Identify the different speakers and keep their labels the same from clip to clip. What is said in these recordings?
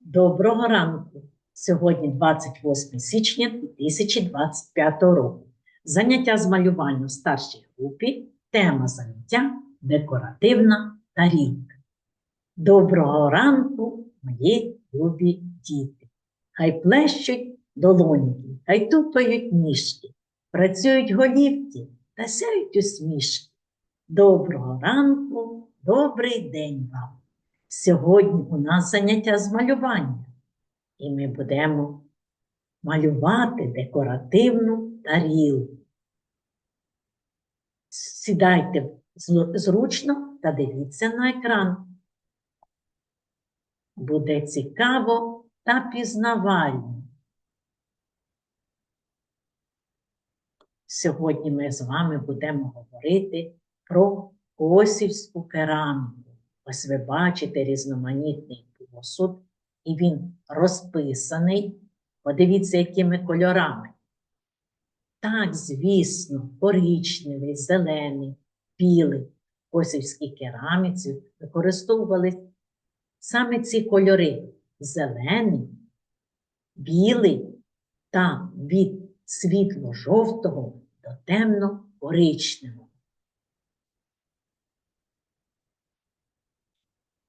Speaker 1: Доброго ранку! Сьогодні 28 січня 2025 року. Заняття з малювання в старшій групі. Тема заняття декоративна тарілка. Доброго ранку, мої любі діти! Хай плещуть долоніки, хай тупають ніжки, працюють голівки та сяють усмішки. Доброго ранку, добрий день вам! Сьогодні у нас заняття з малювання, і ми будемо малювати декоративну тарілку. Сідайте зручно та дивіться на екран. Буде цікаво та пізнавально. Сьогодні ми з вами будемо говорити про косівську кераміку. Ось ви бачите різноманітний посуд, і він розписаний. Подивіться, якими кольорами. Так, звісно, коричневий, зелений, білий. В косівській кераміці використовували саме ці кольори зелений, білий та від світло-жовтого до темно-коричневого.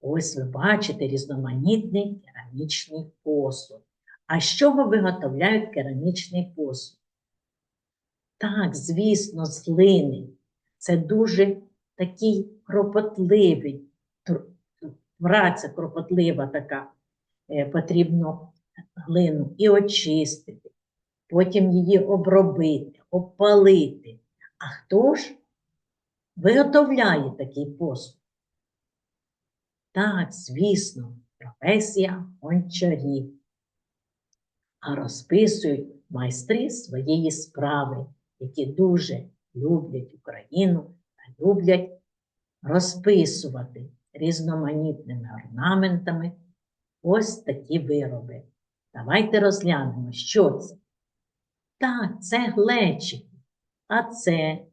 Speaker 1: Ось ви бачите різноманітний керамічний посуд. А з чого виготовляють керамічний посуд? Так, звісно, з глини. Це дуже такий кропотливий, праця кропотлива така. Е, Потрібно глину і очистити, потім її обробити, обпалити. А хто ж виготовляє такий посуд? Так, звісно, професія гончарів. А розписують майстри своєї справи, які дуже люблять Україну та люблять розписувати різноманітними орнаментами ось такі вироби. Давайте розглянемо, що це. Так, це глечики, а це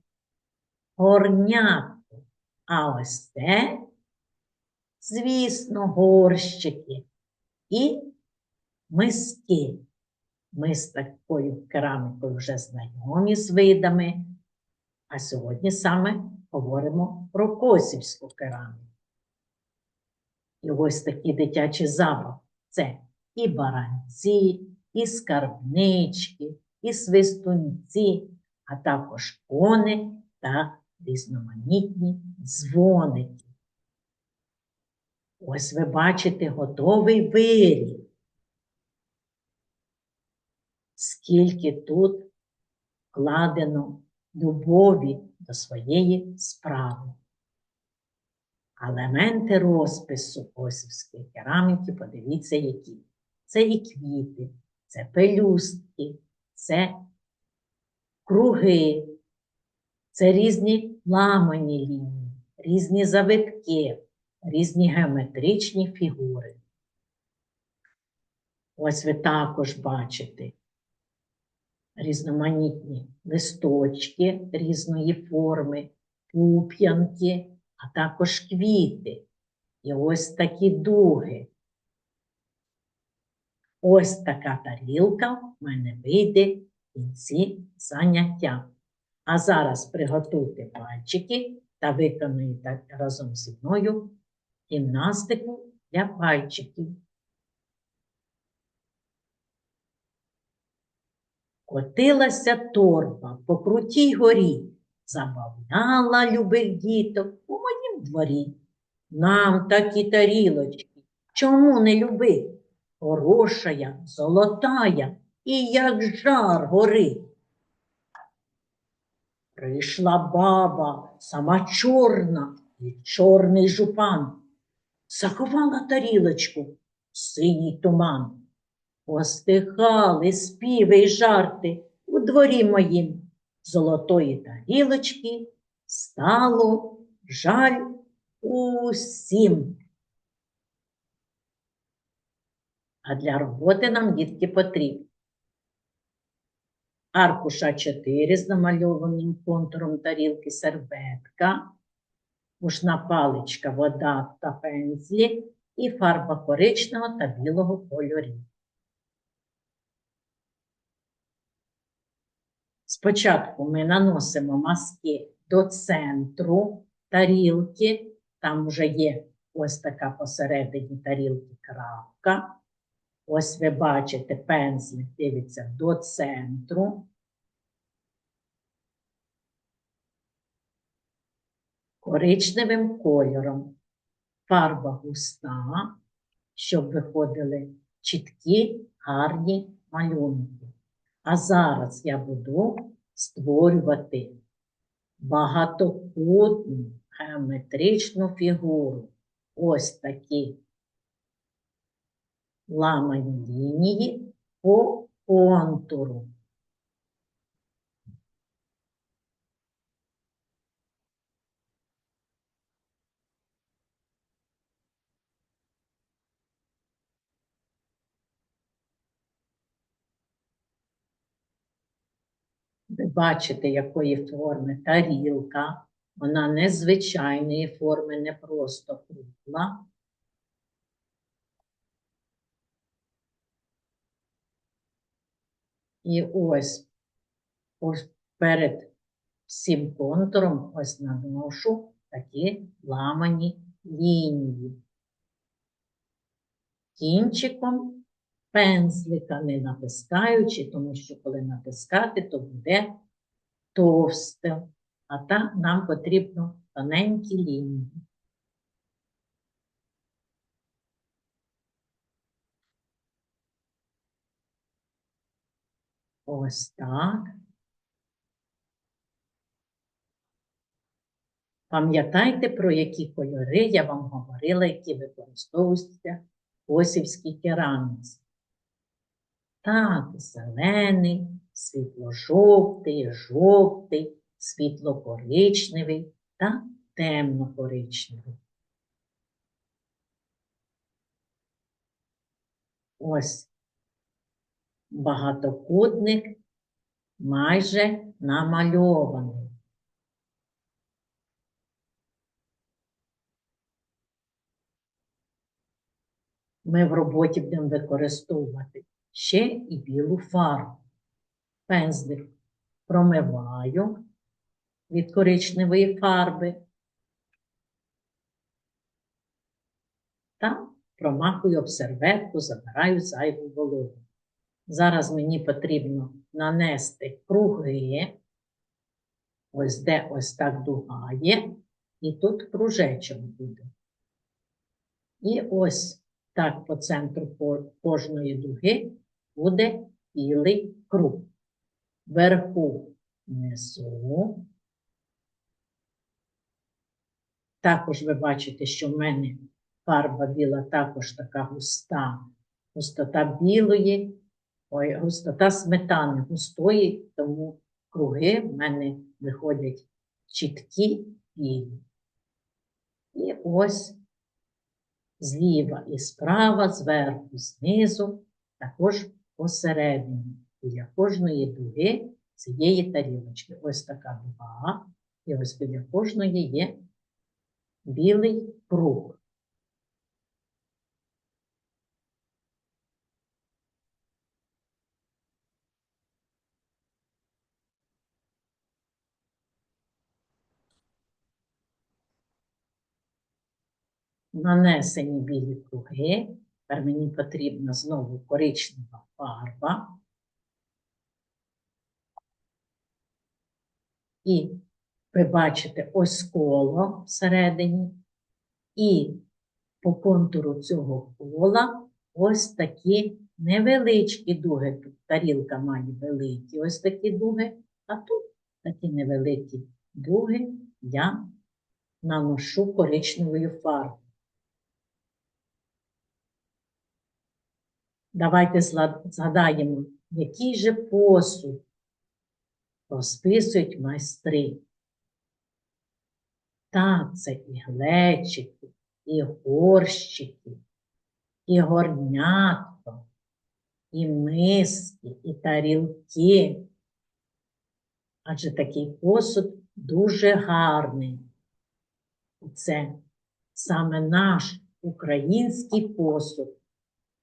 Speaker 1: горнятко, а ось це звісно, горщики і миски. Ми з такою керамікою вже знайомі з видами, а сьогодні саме говоримо про косівську кераміку. І ось такі дитячі забавки – це і баранці, і скарбнички, і свистунці, а також кони та різноманітні дзвоники. Ось ви бачите готовий виріб. Скільки тут вкладено любові до своєї справи. Елементи розпису косівської кераміки, подивіться, які. Це і квіти, це пелюстки, це круги, це різні ламані лінії, різні завитки різні геометричні фігури. Ось ви також бачите різноманітні листочки різної форми, пуп'янки, а також квіти. І ось такі дуги. Ось така тарілка в мене вийде в кінці заняття. А зараз приготуйте пальчики та виконуйте разом зі мною гімнастику для пальчиків. Котилася торба по крутій горі, забавляла любих діток у моїм дворі. Нам такі тарілочки, чому не любить? Хорошая, золотая і як жар горить. Прийшла баба, сама чорна і чорний жупан. Заховала тарілочку синій туман. Постихали співи й жарти у дворі моїм. Золотої тарілочки стало жаль усім. А для роботи нам дітки потрібні. Аркуша 4 з намальованим контуром тарілки серветка, мушна паличка, вода та пензлі і фарба коричневого та білого кольорів. Спочатку ми наносимо маски до центру тарілки, там вже є ось така посередині тарілки крапка. Ось ви бачите, пензлик дивиться до центру. Коричневим кольором. Фарба густа, щоб виходили чіткі, гарні малюнки. А зараз я буду створювати багатокутну геометричну фігуру. Ось такі ламані лінії по контуру. Ви бачите, якої форми тарілка. Вона незвичайної форми, не просто кругла. І ось, ось перед всім контуром ось наношу такі ламані лінії. Кінчиком пензлика не натискаючи, тому що коли натискати, то буде товсте, а так нам потрібно тоненькі лінії. Ось так. Пам'ятайте, про які кольори я вам говорила, які використовуються в осівській кераміці. Так, зелений, світло-жовтий, жовтий, світло-коричневий та темно-коричневий. Ось багатокутник майже намальований. Ми в роботі будемо використовувати ще і білу фарбу. Пензлик промиваю від коричневої фарби та промахую об серветку, забираю зайву вологу. Зараз мені потрібно нанести круги, ось де ось так дуга є, і тут кружечок буде. І ось так по центру кожної дуги буде білий круг. Вверху несу. Також ви бачите, що в мене фарба біла також така густа, густота білої, ой, густота сметани густої, тому круги в мене виходять чіткі білі. І ось зліва і справа, зверху, знизу, також посередині, біля кожної дуги цієї тарілочки. Ось така дуга, і ось біля кожної є білий круг. нанесені білі круги. Тепер мені потрібна знову коричнева фарба. І ви бачите ось коло всередині. І по контуру цього кола ось такі невеличкі дуги. Тут тарілка має великі ось такі дуги, а тут такі невеликі дуги я наношу коричневою фарбою. Давайте згадаємо, який же посуд розписують майстри. Так, це і глечики, і горщики, і горнятко, і миски, і тарілки. Адже такий посуд дуже гарний. Це саме наш український посуд.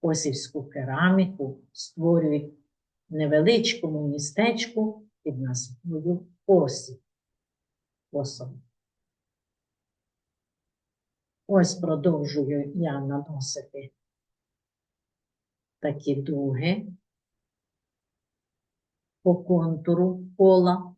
Speaker 1: Косівську кераміку створюють невеличкому містечку під назвою Косів. Косово. Ось продовжую я наносити такі дуги по контуру кола.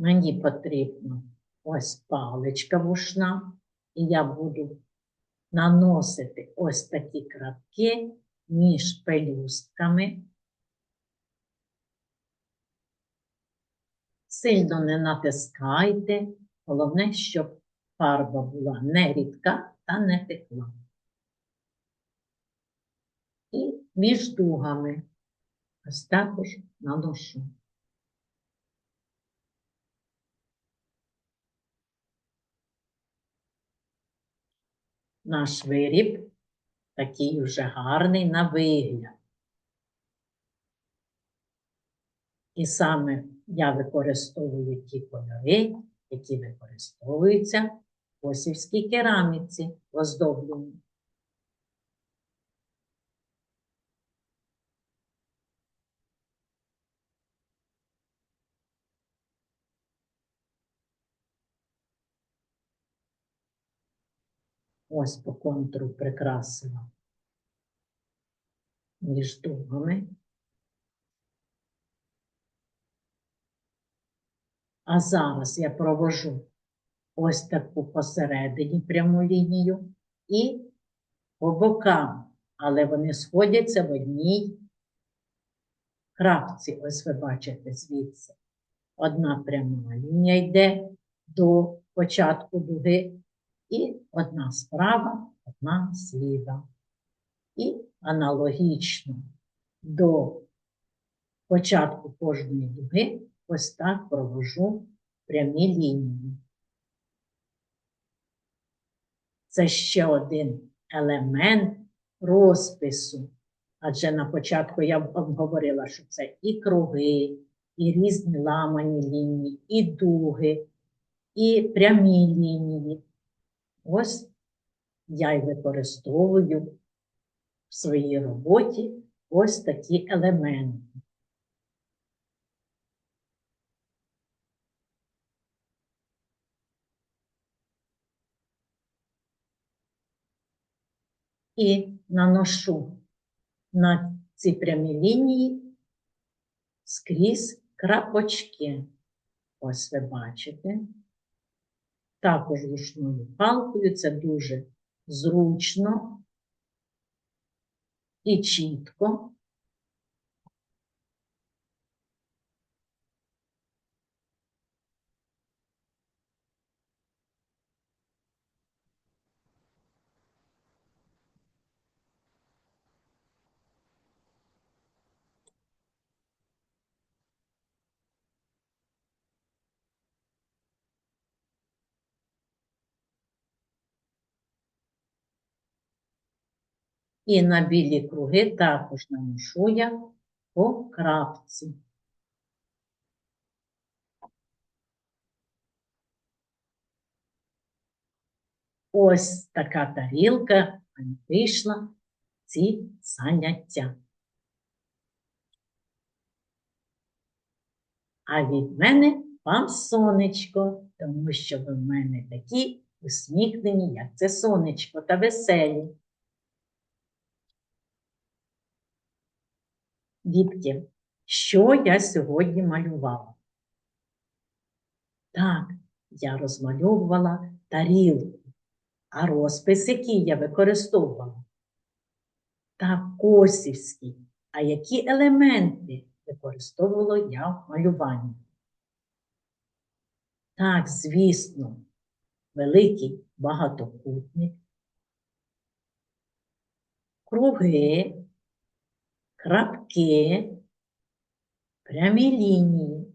Speaker 1: Мені потрібно ось паличка вушна, і я буду наносити ось такі крапки між пелюстками. Сильно не натискайте, головне, щоб фарба була не рідка та не текла. І між дугами ось також наношу. Наш виріб такий вже гарний на вигляд. І саме я використовую ті кольори, які використовуються в косівській кераміці оздоблені. Ось по контуру прикрасила між дугами. А зараз я провожу ось таку посередині пряму лінію і по бокам, але вони сходяться в одній крапці. Ось ви бачите звідси. Одна пряма лінія йде до початку дуги, і одна справа, одна зліва. І аналогічно до початку кожної дуги ось так провожу прямі лінії. Це ще один елемент розпису. Адже на початку я вам говорила, що це і круги, і різні ламані лінії, і дуги, і прямі лінії. Ось я й використовую в своїй роботі ось такі елементи. І наношу на ці прямі лінії скрізь крапочки. Ось ви бачите. Також ручною палкою це дуже зручно і чітко. І на білі круги також наношу я по крапці. Ось така тарілка вийшла ці заняття. А від мене вам сонечко, тому що ви в мене такі усміхнені, як це сонечко та веселі. Дітки, що я сьогодні малювала? Так, я розмальовувала тарілку, а розпис, який я використовувала? Так, косівський. А які елементи використовувала я в малюванні? Так, звісно, великий багатокутник, круги, крапки, прямі лінії,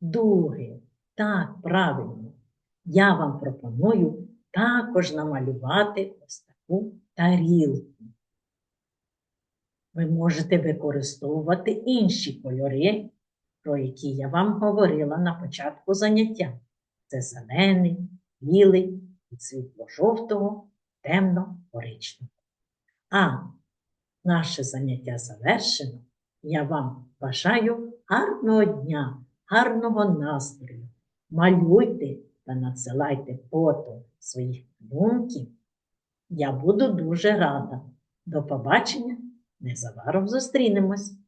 Speaker 1: дуги. Так, правильно. я вам пропоную також намалювати ось таку тарілку. Ви можете використовувати інші кольори, про які я вам говорила на початку заняття. Це зелений, білий, від світло-жовтого, темно-коричневого. А наше заняття завершено. Я вам бажаю гарного дня, гарного настрою. Малюйте та надсилайте фото своїх думків. Я буду дуже рада. До побачення! Незабаром зустрінемось!